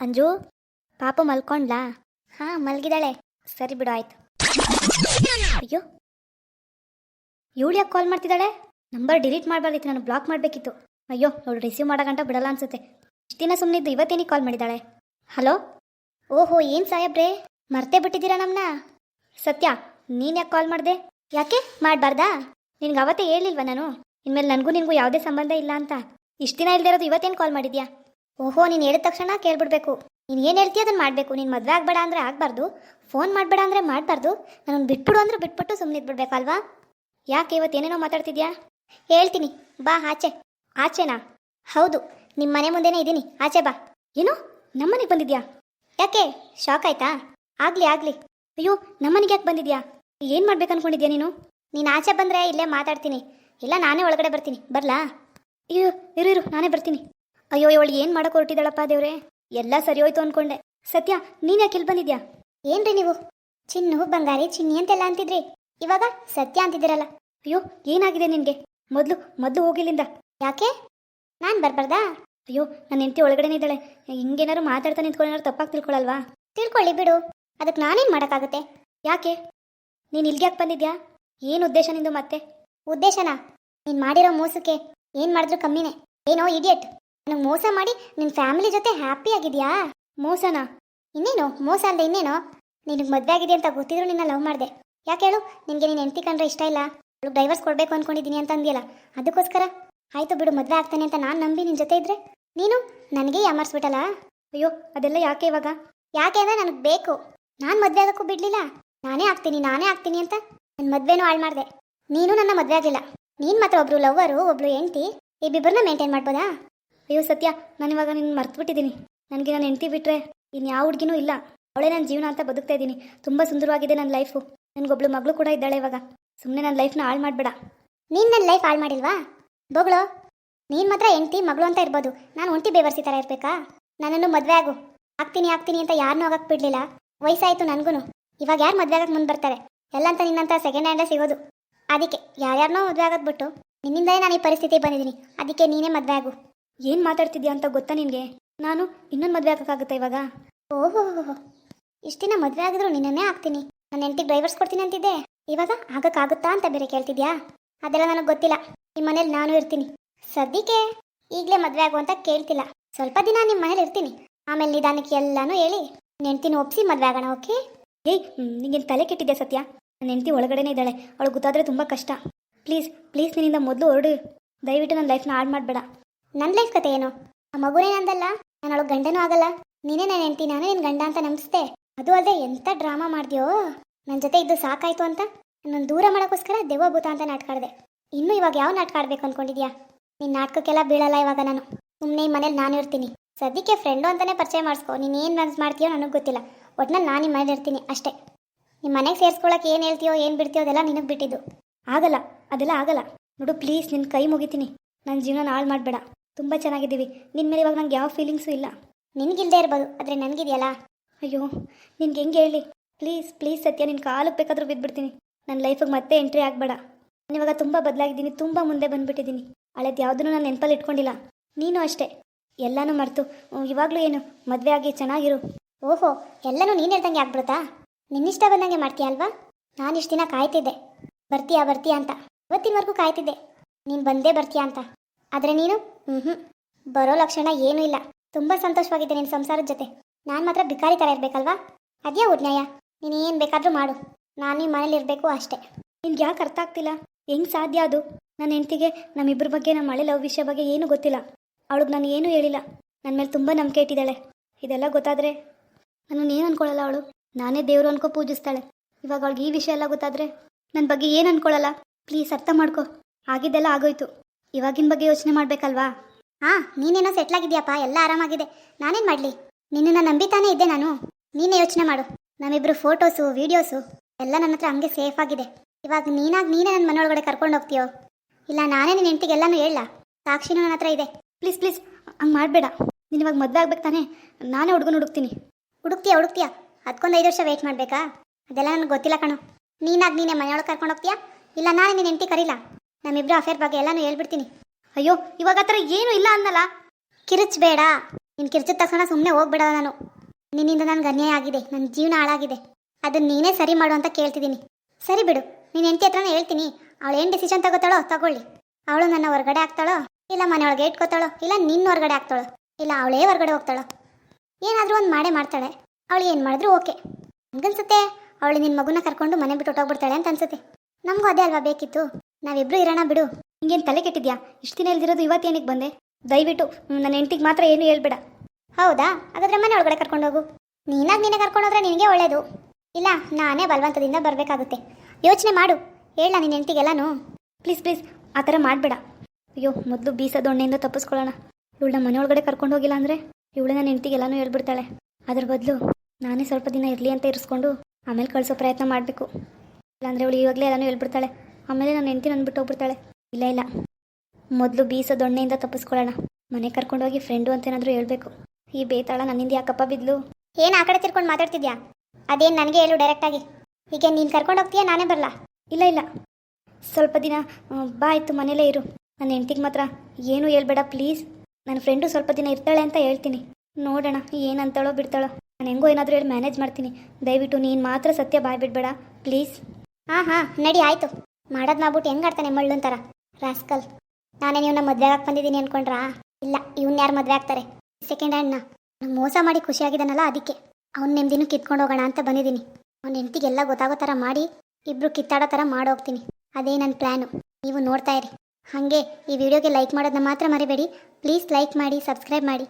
ಅಂಜು, ಪಾಪ ಮಲ್ಕೊಂಡ್ಲಾ? ಹಾಂ ಮಲ್ಗಿದಾಳೆ ಸರಿ ಬಿಡು, ಆಯ್ತು. ಅಯ್ಯೋ ಇವಳು ಯಾಕೆ ಕಾಲ್ ಮಾಡ್ತಿದ್ದಾಳೆ? ನಂಬರ್ ಡಿಲೀಟ್ ಮಾಡಬಾರ್ದಿತ್ತು, ನಾನು ಬ್ಲಾಕ್ ಮಾಡಬೇಕಿತ್ತು. ಅಯ್ಯೋ, ಅವಳು ರಿಸೀವ್ ಮಾಡೋ ಗಂಟ ಬಿಡಲ್ಲ ಅನ್ಸುತ್ತೆ. ಇಷ್ಟು ದಿನ ಸುಮ್ಮನಿದ್ದು ಇವತ್ತೇನಿಗೆ ಕಾಲ್ ಮಾಡಿದ್ದಾಳೆ? ಹಲೋ? ಓಹೋ, ಏನು ಸಾಹೇಬ್ರೆ? ಮರ್ತೇ ಬಿಟ್ಟಿದ್ದೀರಾ ನಮ್ಮನ್ನ ಸತ್ಯ, ನೀನು ಯಾಕೆ ಕಾಲ್ ಮಾಡಿದೆ? ಯಾಕೆ? ಮಾಡಬಾರ್ದಾ? ನಿನಗೆ ಅವತ್ತೇ ಹೇಳಿಲ್ವಾ ನಾನು? ಇನ್ಮೇಲೆ ನನಗೂ ನಿನಗೂ ಯಾವುದೇ ಸಂಬಂಧ ಇಲ್ಲ ಅಂತ. ಇಷ್ಟು ದಿನ ಇಲ್ದೇ ಇರೋದು ಇವತ್ತೇನು ಕಾಲ್ ಮಾಡಿದ್ಯಾ? ಓಹೋ, ನೀನು ಹೇಳಿದ ತಕ್ಷಣ ಕೇಳ್ಬಿಡ್ಬೇಕು. ನೀನು ಏನು ಹೇಳ್ತೀಯ ಅದನ್ನು ಮಾಡಬೇಕು. ನೀನು ಮದುವೆ ಆಗಬೇಡ ಅಂದರೆ ಆಗಬಾರ್ದು. ಫೋನ್ ಮಾಡಬೇಡ ಅಂದರೆ ಮಾಡಬಾರ್ದು. ನಾನು ಬಿಟ್ಬಿಡು ಅಂದರೆ ಬಿಟ್ಬಿಟ್ಟು ಸುಮ್ಮನೆ ಇದ್ಬಿಡ್ಬೇಕಲ್ವಾ? ಯಾಕೆ ಇವತ್ತು ಏನೇನೋ ಮಾತಾಡ್ತಿದ್ಯಾ? ಹೇಳ್ತೀನಿ. ಬಾ, ಆಚೆ. ಆಚೆನಾ? ಹೌದು. ನಿಮ್ಮ ಮನೆ ಮುಂದೆನೇ ಇದ್ದೀನಿ ಆಚೆ ಬಾ. ಏನು? ನಮ್ಮನೆಗೆ ಬಂದಿದ್ಯಾ? ಯಾಕೆ? ಶಾಕ್ ಆಯ್ತಾ? ಆಗಲಿ ಆಗಲಿ. ಅಯ್ಯೋ, ನಮ್ಮನೆಗೆ ಯಾಕೆ ಬಂದಿದ್ಯಾ? ಏನು ಮಾಡ್ಬೇಕು ಅನ್ಕೊಂಡಿದ್ಯಾ ನೀನು? ನೀನು ಆಚೆ ಬಂದರೆ ಇಲ್ಲೇ ಮಾತಾಡ್ತೀನಿ. ಇಲ್ಲ, ನಾನೇ ಒಳಗಡೆ ಬರ್ತೀನಿ. ಬರಲಾ? ಅಯ್ಯೋ, ಇರು ಇರು, ನಾನೇ ಬರ್ತೀನಿ. ಅಯ್ಯೋ ಇವಳು ಏನು ಮಾಡಕ್ಕೆ ಹೊರಟಿದ್ದಾಳಪ್ಪ ದೇವ್ರೆ? ಎಲ್ಲ ಸರಿ ಹೋಯ್ತು ಅನ್ಕೊಂಡೆ. ಸತ್ಯ ನೀನ್ ಯಾಕೆ ಇಲ್ಲಿ ಬಂದಿದ್ಯಾ? ಏನ್ರಿ ನೀವು? ಚಿನ್ನು ಬಂಗಾರಿ ಚಿನ್ನಿ ಅಂತೆಲ್ಲ ಅಂತಿದ್ರಿ. ಇವಾಗ ಸತ್ಯ ಅಂತಿದ್ದೀರಲ್ಲ. ಅಯ್ಯೋ ಏನಾಗಿದೆ ನಿನಗೆ? ಮೊದಲು ಮೊದ್ಲು ಹೋಗಿಲ್ಲಿಂದ. ಯಾಕೆ? ನಾನು ಬರ್ಬಾರ್ದಾ? ಅಯ್ಯೋ ನನ್ನ ಹೆಂಡತಿ ಒಳಗಡೆನೇ ಇದ್ದಾಳೆ. ಹಿಂಗೇನಾರು ಮಾತಾಡ್ತಾ ನಿಂತ್ಕೊಂಡೇನಾದ್ರು ತಪ್ಪಾಗಿ ತಿಳ್ಕೊಳಲ್ವಾ? ತಿಳ್ಕೊಳ್ಳಿ ಬಿಡು. ಅದಕ್ಕೆ ನಾನೇನು ಮಾಡೋಕ್ಕಾಗುತ್ತೆ? ಯಾಕೆ? ನೀನು ಇಲ್ಲಿಗೆ ಯಾಕೆ ಬಂದಿದ್ಯಾ? ಏನು ಉದ್ದೇಶ ನಿಂದು ಮತ್ತೆ? ಉದ್ದೇಶನಾ? ನೀನು ಮಾಡಿರೋ ಮೋಸಕ್ಕೆ ಏನು ಮಾಡಿದ್ರು ಕಮ್ಮಿನೇ. ಏನೋ ಇಡಿಯಟ್ ನನಗೆ ಮೋಸ ಮಾಡಿ ನಿನ್ನ ಫ್ಯಾಮಿಲಿ ಜೊತೆ ಹ್ಯಾಪಿ ಆಗಿದ್ಯಾ? ಮೋಸನಾ? ಇನ್ನೇನು? ಮೋಸ ಅಲ್ಲದೆ ಇನ್ನೇನು? ನಿನಗೆ ಮದುವೆ ಆಗಿದೆ ಅಂತ ಗೊತ್ತಿದ್ರು ನಿನ್ನ ಲವ್ ಮಾಡಿದೆ. ಯಾಕೆ ಹೇಳು? ನಿನಗೆ ನೀನು ಹೆಂಡತಿ ಕಂಡ್ರೆ ಇಷ್ಟ ಇಲ್ಲ. ಅವಳು ಡೈವರ್ಸ್ ಕೊಡಬೇಕು ಅಂದ್ಕೊಂಡಿದ್ದೀನಿ ಅಂತ ಅಂದಿಯಲ್ಲ, ಅದಕ್ಕೋಸ್ಕರ? ಆಯಿತು ಬಿಡು, ಮದುವೆ ಆಗ್ತಾನೆ ಅಂತ ನಾನು ನಂಬಿ ನಿನ್ನ ಜೊತೆ ಇದ್ರೆ? ನೀನು? ನನಗೆ ಯಾಮರ್ಸ್ಬಿಟ್ಟಲ್ಲ ಅಯ್ಯೋ, ಅದೆಲ್ಲ ಯಾಕೆ ಇವಾಗ? ಯಾಕೆ ಅಂದರೆ ನನಗೆ ಬೇಕು. ನಾನು ಮದುವೆ ಆಗೋಕ್ಕೂ ಬಿಡಲಿಲ್ಲ. ನಾನೇ ಆಗ್ತೀನಿ ನಾನೇ ಆಗ್ತೀನಿ ಅಂತ ನನ್ನ ಮದುವೆನೂ ಹಾಳು ಮಾಡಿದೆ. ನೀನು ನನ್ನ ಮದುವೆ ಆಗಲಿಲ್ಲ ನೀನು ಮಾತ್ರ ಒಬ್ರು ಲವ್ವರು ಒಬ್ಳು ಹೆಂಡ್ತಿ ಇಬ್ಬಿಬ್ಬರನ್ನ ಮೇಂಟೈನ್ ಮಾಡ್ಬೋದಾ? ಅಯ್ಯೋ ಸತ್ಯ, ನಾನು ಇವಾಗ ನಿನ್ನ ಮರ್ತ್ಬಿಟ್ಟಿದ್ದೀನಿ ನನಗೆ ನನ್ನ ಹೆಂಡತಿ ಬಿಟ್ಟರೆ ಇನ್ನು ಯಾವ ಹುಡುಗಿನೂ ಇಲ್ಲ. ಅವಳೇ ನನ್ನ ಜೀವನ ಅಂತ ಬದುಕ್ತಾ ಇದ್ದೀನಿ ತುಂಬ ಸುಂದರವಾಗಿದೆ ನನ್ನ ಲೈಫು. ನನಗೊಬ್ಳು ಮಗಳು ಕೂಡ ಇದ್ದಾಳೆ ಇವಾಗ. ಸುಮ್ಮನೆ ನನ್ನ ಲೈಫ್ನ ಹಾಳು ಮಾಡಬೇಡ. ನೀನು ನನ್ನ ಲೈಫ್ ಹಾಳು ಮಾಡಿಲ್ವಾ? ಬೊಗಳು, ನೀನು ಮಾತ್ರ ಹೆಂಡ್ತಿ, ಮಗಳು ಅಂತ ಇರ್ಬೋದು. ನಾನು ಒಂಟಿ ಬೇವರ್ಸಿ ಥರ ಇರಬೇಕಾ? ನನ್ನನ್ನು ಮದುವೆ ಆಗು. ಆಗ್ತೀನಿ ಆಗ್ತೀನಿ ಅಂತ ಯಾರನ್ನೂ ಆಗಕ್ಕೆ ಬಿಡಲಿಲ್ಲ. ವಯಸ್ಸಾಯಿತು ನನಗೂ ಇವಾಗ ಯಾರು ಮದುವೆ ಆಗಕ್ಕೆ ಮುಂದೆ ಬರ್ತಾರೆ? ಎಲ್ಲ ಅಂತ ನಿನ್ನಂತ ಸೆಕೆಂಡ್ ಹ್ಯಾಂಡೇ ಸಿಗೋದು. ಅದಕ್ಕೆ ಯಾರ್ಯಾರನೋ ಮದುವೆ ಆಗೋದ್ಬಿಟ್ಟು ನಿನ್ನಿಂದಲೇ ನಾನು ಈ ಪರಿಸ್ಥಿತಿ ಬಂದಿದ್ದೀನಿ ಅದಕ್ಕೆ ನೀನೇ ಮದುವೆ ಆಗು. ಏನು ಮಾತಾಡ್ತಿದ್ಯಾ ಅಂತ ಗೊತ್ತಾ ನಿನಗೆ? ನಾನು ಇನ್ನೊಂದು ಮದುವೆ ಆಗೋಕ್ಕಾಗುತ್ತಾ ಇವಾಗ? ಓಹೋ ಇಷ್ಟು ದಿನ ಮದುವೆ ಆಗಿದ್ರು ನಿನ್ನೇ ಆಗ್ತೀನಿ. ನನ್ನ ಹೆಂಡತಿಗೆ ಡ್ರೈವರ್ಸ್ ಕೊಡ್ತೀನಿ ಅಂತಿದ್ದೆ. ಇವಾಗ ಆಗಕ್ಕಾಗುತ್ತಾ ಅಂತ ಬೇರೆ ಕೇಳ್ತಿದ್ಯಾ? ಅದೆಲ್ಲ ನನಗೆ ಗೊತ್ತಿಲ್ಲ. ನಿಮ್ಮ ಮನೇಲಿ ನಾನು ಇರ್ತೀನಿ. ಸದ್ಯಕ್ಕೆ ಈಗಲೇ ಮದುವೆ ಆಗು ಅಂತ ಕೇಳ್ತಿಲ್ಲ. ಸ್ವಲ್ಪ ದಿನ ನಿಮ್ಮ ಮನೇಲಿ ಇರ್ತೀನಿ. ಆಮೇಲೆ ನಿಧಾನಕ್ಕೆ ಎಲ್ಲಾನು ಹೇಳಿ. ನೆಂಟಿನ ಒಪ್ಸಿ ಮದುವೆ ಆಗೋಣ, ಓಕೆ? ಏಯ್ ನಿಂಗೇನು ತಲೆ ಕೆಟ್ಟಿದ್ಯಾ ಸತ್ಯ? ನನ್ನ ಹೆಂಡತಿ ಒಳಗಡೆನೇ ಇದ್ದಾಳೆ. ಅವಳು ಗೊತ್ತಾದರೆ ತುಂಬ ಕಷ್ಟ. ಪ್ಲೀಸ್ ಪ್ಲೀಸ್ ನಿನ್ನಿಂದ ಮೊದಲು ಹೊರಡು. ದಯವಿಟ್ಟು ನನ್ನ ಲೈಫ್ನ ಹಾಳು ಮಾಡಬೇಡ. ನನ್ನ ಲೈಫ್ ಕತೆ ಏನು? ಆ ಮಗುನೇ ನಂದಲ್ಲ, ನಾನು ಅವಳು ಗಂಡನೂ ಆಗಲ್ಲ. ನೀನೇ ನನ್ನ ಹೆಂಡತಿ, ನಾನು ನಿನ್ನ ಗಂಡ ಅಂತ ನಂಬಿಸ್ದೆ. ಅದು ಅಲ್ಲದೆ ಎಂಥ ಡ್ರಾಮಾ ಮಾಡಿದ್ಯೋ? ನನ್ನ ಜೊತೆ ಇದ್ದು ಸಾಕಾಯ್ತು ಅಂತ? ನನ್ನನ್ನು ದೂರ ಮಾಡೋಕ್ಕೋಸ್ಕರ ದೇವಭೂತ ಭೂತ ಅಂತ ನಾಟಕ ಇನ್ನೂ ಇವಾಗ ಯಾವ ನಾಟಕ ಕಾಡ್ಬೇಕು ಅನ್ಕೊಂಡಿದ್ಯಾ? ನಿನ್ನ ನಾಟಕಕ್ಕೆಲ್ಲ ಬೀಳಲ್ಲ ಇವಾಗ ನಾನು. ಸುಮ್ಮನೆ ಮನೇಲಿ ನಾನು ಇರ್ತೀನಿ. ಸದ್ಯಕ್ಕೆ ಫ್ರೆಂಡು ಅಂತಲೇ ಪರಿಚಯ ಮಾಡಿಸ್ಕೊ. ನೀನು ಏನು ಮನ್ಸು ಮಾಡ್ತೀಯೋ ನನಗೆ ಗೊತ್ತಿಲ್ಲ. ಒಟ್ನಲ್ಲಿ ನಾನು ನಿಮ್ಮ ಮನೇಲಿ ಇರ್ತೀನಿ ಅಷ್ಟೇ. ನಿಮ್ಮ ಮನೆಗೆ ಸೇರಿಸ್ಕೊಳಕ್ಕೆ ಏನು ಹೇಳ್ತೀಯೋ, ಏನು ಬಿಡ್ತೀಯೋ ಅದೆಲ್ಲ ನಿನಗೆ ಬಿಟ್ಟಿದ್ದು. ಆಗಲ್ಲ, ಅದೆಲ್ಲ ಆಗಲ್ಲ. ನೋಡು ಪ್ಲೀಸ್ ನಿನ್ನ ಕೈ ಮುಗಿತೀನಿ. ನನ್ನ ಜೀವನ ಹಾಳು ಮಾಡಬೇಡ. ತುಂಬ ಚೆನ್ನಾಗಿದ್ದೀವಿ. ನಿನ್ನ ಮೇಲೆ ಇವಾಗ ನಂಗೆ ಯಾವ ಫೀಲಿಂಗ್ಸು ಇಲ್ಲ. ನಿನಗಿಲ್ಲದೆ ಇರ್ಬೋದು, ಆದರೆ ನನಗಿದೆಯಲ್ಲ? ಅಯ್ಯೋ, ನಿನ್ಗೆ ಹೆಂಗೆ ಹೇಳಿ? ಪ್ಲೀಸ್ ಪ್ಲೀಸ್ ಸತ್ಯ ನಿನ್ನ ಕಾಲಕ್ಕೆ ಬೇಕಾದರೂ ಬಿದ್ದುಬಿಡ್ತೀನಿ ನನ್ನ ಲೈಫಿಗೆ ಮತ್ತೆ ಎಂಟ್ರಿ ಆಗಬೇಡ. ನಾನು ಇವಾಗ ತುಂಬ ಬದಲಾಗಿದ್ದೀನಿ, ತುಂಬ ಮುಂದೆ ಬಂದುಬಿಟ್ಟಿದ್ದೀನಿ. ಹಳೇದು ಯಾವುದನ್ನು ನಾನು ನೆನಪಲ್ಲಿ ಇಟ್ಕೊಂಡಿಲ್ಲ. ನೀನು ಅಷ್ಟೇ. ಎಲ್ಲನೂ ಮರೆತು. ಇವಾಗಲೂ ಏನು? ಮದುವೆ ಆಗಿ ಚೆನ್ನಾಗಿರು. ಓಹೋ, ಎಲ್ಲನೂ ನೀನು ಹೇಳ್ದಂಗೆ ಆಗ್ಬಿಡುತ್ತಾ? ನಿನ್ನಿಷ್ಟ ಬಂದಂಗೆ ಮಾಡ್ತೀಯ ಅಲ್ವಾ? ನಾನು ಇಷ್ಟು ದಿನ ಕಾಯ್ತಿದ್ದೆ. ಬರ್ತೀಯಾ ಬರ್ತೀಯಾ ಅಂತ. ಇವತ್ತಿನವರೆಗೂ ಕಾಯ್ತಿದ್ದೆ. ನೀನು ಬಂದೇ ಬರ್ತೀಯಾ ಅಂತ. ಆದರೆ ನೀನು? ಹ್ಞೂ ಹ್ಞೂ ಬರೋ ಲಕ್ಷಣ ಏನೂ ಇಲ್ಲ. ತುಂಬ ಸಂತೋಷವಾಗಿದ್ದೆ ನಿನ್ನ ಸಂಸಾರದ ಜೊತೆ. ನಾನು ಮಾತ್ರ ಬಿಕಾರಿ ಥರ ಇರಬೇಕಲ್ವಾ? ಅದ್ಯಾ ಉದ್ನಯ ನೀನು ಏನು ಬೇಕಾದರೂ ಮಾಡು. ನಾನು ನಿಮ್ಮ ಮನೇಲಿ ಇರಬೇಕು ಅಷ್ಟೇ. ನಿನ್ಗೆ ಯಾಕೆ ಅರ್ಥ ಆಗ್ತಿಲ್ಲ? ಹೆಂಗೆ ಸಾಧ್ಯ ಅದು? ನನ್ನ ಹೆಂಡ್ತಿಗೆ ನಮ್ಮಿಬ್ಬರ ಬಗ್ಗೆ ನಮ್ಮ ಮಳೆ ಲವ್ ವಿಷಯ ಬಗ್ಗೆ ಏನೂ ಗೊತ್ತಿಲ್ಲ. ಅವಳಿಗೆ ನಾನು ಏನೂ ಹೇಳಿಲ್ಲ. ನನ್ನ ಮೇಲೆ ತುಂಬ ನಂಬಿಕೆ ಇಟ್ಟಿದ್ದಾಳೆ. ಇದೆಲ್ಲ ಗೊತ್ತಾದರೆ? ಏನು ಅನ್ಕೊಳ್ಳಲ್ಲ ಅವಳು? ನಾನೇ ದೇವರು ಅನ್ಕೋ ಪೂಜಿಸ್ತಾಳೆ. ಇವಾಗ ಅವಳಿಗೆ ಈ ವಿಷಯ ಎಲ್ಲ ಗೊತ್ತಾದರೆ? ನನ್ನ ಬಗ್ಗೆ ಏನು ಅನ್ಕೊಳ್ಳಲ್ಲ ಪ್ಲೀಸ್ ಅರ್ಥ ಮಾಡ್ಕೋ. ಆಗಿದ್ದೆಲ್ಲ ಆಗೋಯ್ತು. ಇವಾಗಿನ ಬಗ್ಗೆ ಯೋಚನೆ ಮಾಡಬೇಕಲ್ವಾ? ಹಾಂ ನೀನೇನೋ ಸೆಟ್ಲ್ ಆಗಿದ್ಯಪ್ಪ, ಎಲ್ಲ ಆರಾಮಾಗಿದೆ. ನಾನೇನು ಮಾಡಲಿ? ನಿನ್ನನ್ನು ನಂಬಿತಾನೇ ಇದ್ದೆ ನಾನು. ನೀನೇ ಯೋಚನೆ ಮಾಡು. ನಮ್ಮಿಬ್ರು ಫೋಟೋಸು ವೀಡಿಯೋಸು ಎಲ್ಲ ನನ್ನ ಹತ್ರ ಹಂಗೆ ಸೇಫ್ ಆಗಿದೆ. ಇವಾಗ ನೀನಾಗಿ ನೀನೇ ನನ್ನ ಮನೆಯೊಳಗಡೆ ಕರ್ಕೊಂಡು ಹೋಗ್ತೀಯೋ? ಇಲ್ಲ ನಾನೇ ನಿನ್ನ ಹೆಂಡತಿಗೆಲ್ಲನೂ ಹೇಳ. ಸಾಕ್ಷಿನೂ ನನ್ನ ಹತ್ರ ಇದೆ. ಪ್ಲೀಸ್ ಪ್ಲೀಸ್, ಹಂಗೆ ಮಾಡಬೇಡ. ನೀನು ಇವಾಗ ಮದುವೆ ಆಗ್ಬೇಕು ತಾನೇ? ನಾನೇ ಹುಡುಗನ ಹುಡುಕ್ತೀನಿ. ಹುಡುಕ್ತೀಯಾ ಹುಡುಕ್ತೀಯಾ? ಅದಕ್ಕೊಂದು ಐದು ವರ್ಷ ವೆಯ್ಟ್ ಮಾಡಬೇಕಾ? ಅದೆಲ್ಲ ನನಗೆ ಗೊತ್ತಿಲ್ಲ ಕಣೋ. ನೀನಾಗಿ ನೀನೇ ಮನೆಯೊಳಗೆ ಕರ್ಕೊಂಡು ಹೋಗ್ತೀಯಾ? ಇಲ್ಲ ನಾನೇ ನಿನ್ನ ಹೆಂಡತಿ ಕರೀಲ್ಲ ನಮ್ಮಿಬ್ರು ಅಫೇರ್ ಬಗ್ಗೆ ಎಲ್ಲಾನು ಹೇಳ್ಬಿಡ್ತೀನಿ. ಅಯ್ಯೋ, ಇವಾಗ ಥರ ಏನೂ ಇಲ್ಲ ಅನ್ನಲ್ಲ. ಕಿರಿಚ್ಬೇಡ. ನೀನು ಕಿರುಚು ತಕ್ಷಣ ಸುಮ್ಮನೆ ಹೋಗ್ಬಿಡೋದ ನಾನು. ನಿನ್ನಿಂದ ನನಗೆ ಅನ್ಯಾಯ ಆಗಿದೆ ನನ್ನ ಜೀವನ ಹಾಳಾಗಿದೆ. ಅದನ್ನ ನೀನೇ ಸರಿ ಮಾಡು ಅಂತ ಕೇಳ್ತಿದ್ದೀನಿ. ಸರಿ ಬಿಡು, ನೀನು ಹೆಂಡತಿ ಹತ್ರನೇ ಹೇಳ್ತೀನಿ. ಅವಳು ಏನು ಡಿಸಿಷನ್ ತಗೋತಾಳೋ ತಗೊಳ್ಳಿ. ಅವಳು ನನ್ನ ಹೊರಗಡೆ ಹಾಕ್ತಾಳೋ ಇಲ್ಲ ಮನೆ ಒಳಗೆ ಇಟ್ಕೋತಾಳೋ, ಇಲ್ಲ ನಿನ್ನ ಹೊರಗಡೆ ಹಾಕ್ತಾಳೋ ಇಲ್ಲ ಅವಳೇ ಹೊರಗಡೆ ಹೋಗ್ತಾಳೋ. ಏನಾದರೂ ಒಂದು ಮಾಡೇ ಮಾಡ್ತಾಳೆ. ಅವಳು ಏನು ಮಾಡಿದ್ರು ಓಕೆ. ಹಂಗನ್ಸುತ್ತೆ? ಅವಳು ನಿನ್ನ ಮಗುನ ಕರ್ಕೊಂಡು ಮನೆ ಬಿಟ್ಟು ಹೊಟ್ಟೋಗ್ಬಿಡ್ತಾಳೆ ಅಂತ ಅನ್ಸುತ್ತೆ. ನಮಗೂ ಅದೇ ಅಲ್ವಾ ಬೇಕಿತ್ತು? ನಾವಿಬ್ರು ಇರೋಣ ಬಿಡು. ಹಿಂಗೇನು ತಲೆ ಕೆಟ್ಟಿದ್ಯಾ? ಇಷ್ಟು ದಿನ ಇಲ್ದಿರೋದು ಇವತ್ತೇನಿಗೆ ಬಂದೆ? ದಯವಿಟ್ಟು ನನ್ನ ಹೆಂಡತಿಗೆ ಮಾತ್ರ ಏನು ಹೇಳ್ಬೇಡ. ಹೌದಾ? ಹಾಗಾದ್ರೆ ಮನೆ ಒಳಗಡೆ ಕರ್ಕೊಂಡು ಹೋಗು. ನೀನಾಗ ನೀನೇ ಕರ್ಕೊಂಡೋದ್ರೆ ನಿನಗೆ ಒಳ್ಳೇದು. ಇಲ್ಲ, ನಾನೇ ಬಲವಂತದಿಂದ ಬರಬೇಕಾಗುತ್ತೆ. ಯೋಚನೆ ಮಾಡು. ಹೇಳ ನಿನ್ನ ಹೆಂಡತಿಗೆಲ್ಲನೂ. ಪ್ಲೀಸ್ ಪ್ಲೀಸ್, ಆ ಥರ ಮಾಡಬೇಡ. ಅಯ್ಯೋ, ಮೊದಲು ಬೀಸ ದೊಣ್ಣೆಯಿಂದ ತಪ್ಪಿಸ್ಕೊಳ್ಳೋಣ. ಇವಳನ್ನ ಮನೆ ಒಳಗಡೆ ಕರ್ಕೊಂಡು ಹೋಗಿಲ್ಲ ಅಂದರೆ ಇವಳು ನನ್ನ ಹೆಂಡತಿಗೆ ಎಲ್ಲನೂ ಹೇಳ್ಬಿಡ್ತಾಳೆ. ಅದ್ರ ಬದಲು ನಾನೇ ಸ್ವಲ್ಪ ದಿನ ಇರಲಿ ಅಂತ ಇರಿಸ್ಕೊಂಡು ಆಮೇಲೆ ಕಳಿಸೋ ಪ್ರಯತ್ನ ಮಾಡಬೇಕು. ಇಲ್ಲಾಂದರೆ ಇವಳು ಇವಾಗಲೇ ಎಲ್ಲನೂ ಹೇಳ್ಬಿಡ್ತಾಳೆ. ಆಮೇಲೆ ನನ್ನ ಹೆಂಡತಿ ಅಂದ್ಬಿಟ್ಟು ಬಿಟ್ಟು ಹೋಗ್ಬಿಡ್ತಾಳೆ. ಇಲ್ಲ ಇಲ್ಲ. ಮೊದಲು ಬೀಸ ದೊಣ್ಣೆಯಿಂದ ತಪ್ಪಿಸ್ಕೊಳ್ಳೋಣ. ಮನೆ ಕರ್ಕೊಂಡೋಗಿ ಫ್ರೆಂಡು ಅಂತ ಏನಾದರೂ ಹೇಳ್ಬೇಕು. ಈ ಬೇತಾಳ ನನ್ನಿಂದ ಯಾಕಪ್ಪ ಬಿದ್ಲು? ಏನು ಆ ಕಡೆ ತಿರ್ಕೊಂಡು ಮಾತಾಡ್ತಿದ್ಯಾ? ಅದೇನು ನನಗೆ ಹೇಳು ಡೈರೆಕ್ಟಾಗಿ ಈಗ ನೀನು ಕರ್ಕೊಂಡು ಹೋಗ್ತೀಯಾ ನಾನೇ ಬರಲ್ಲ ಇಲ್ಲ ಇಲ್ಲ. ಸ್ವಲ್ಪ ದಿನ ಬಾ ಆಯಿತು ಮನೇಲೇ ಇರು. ನನ್ನ ಹೆಂಡ್ತಿಗೆ ಮಾತ್ರ ಏನೂ ಹೇಳ್ಬೇಡ ಪ್ಲೀಸ್ ನನ್ನ ಫ್ರೆಂಡು ಸ್ವಲ್ಪ ದಿನ ಇರ್ತಾಳೆ ಅಂತ ಹೇಳ್ತೀನಿ. ನೋಡೋಣ ಏನಂತಾಳೋ ಬಿಡ್ತಾಳೋ. ನಾನು ಹೆಂಗೋ ಏನಾದರೂ ಹೇಳಿ ಮ್ಯಾನೇಜ್ ಮಾಡ್ತೀನಿ. ದಯವಿಟ್ಟು ನೀನು ಮಾತ್ರ ಸತ್ಯ ಬಾಯ್ ಬಿಡ್ಬೇಡ ಪ್ಲೀಸ್ ಹಾಂ ಹಾಂ ನಡಿ ಆಯಿತು. ಮಾಡೋದು ಮಾಡ್ಬಿಟ್ಟು ಹೆಂಗೆ ಆಡ್ತಾನೆ ಮಳ್ಳು ಅಂತಾರ? ರಾಸ್ಕಲ್. ನಾನೇ ನೀವು ನಮ್ಮ ಮದುವೆ ಆಗಕ್ಕೆ ಬಂದಿದ್ದೀನಿ ಅನ್ಕೊಂಡ್ರಾ? ಇಲ್ಲ, ಇವ್ನ ಯಾರು ಮದುವೆ ಆಗ್ತಾರೆ? ಸೆಕೆಂಡ್ ಹ್ಯಾಂಡ್ನ ನಂಗೆ ಮೋಸ ಮಾಡಿ ಖುಷಿಯಾಗಿದ್ದಾನಲ್ಲ ಅದಕ್ಕೆ. ಅವ್ನ ನೆಮ್ಮದಿನೂ ಕಿತ್ಕೊಂಡು ಹೋಗೋಣ ಅಂತ ಬಂದಿದ್ದೀನಿ. ಅವ್ನ ಹೆಂಡತಿಗೆಲ್ಲ ಗೊತ್ತಾಗೋ ಥರ ಮಾಡಿ, ಇಬ್ರು ಕಿತ್ತಾಡೋ ಥರ ಮಾಡೋಗ್ತೀನಿ ಅದೇ ನನ್ನ ಪ್ಲ್ಯಾನು ನೀವು ನೋಡ್ತಾ ಇರಿ. ಹಾಗೆ ಈ ವಿಡಿಯೋಗೆ ಲೈಕ್ ಮಾಡೋದನ್ನ ಮಾತ್ರ ಮರಿಬೇಡಿ. ಪ್ಲೀಸ್ ಲೈಕ್ ಮಾಡಿ, ಸಬ್ಸ್ಕ್ರೈಬ್ ಮಾಡಿ.